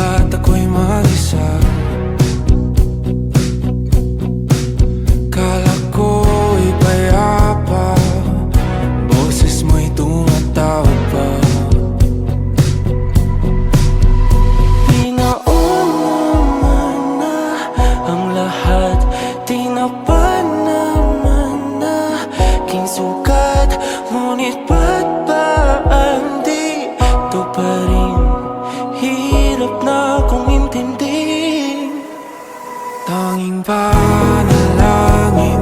at ako'y mag-isa Kala ko'y payapa Boses mo'y tumatawa pa. Di na naman na ang lahat. Di naman na. King sukat Ngunit ba't ba ang mo kung intindi. Tanging panalangin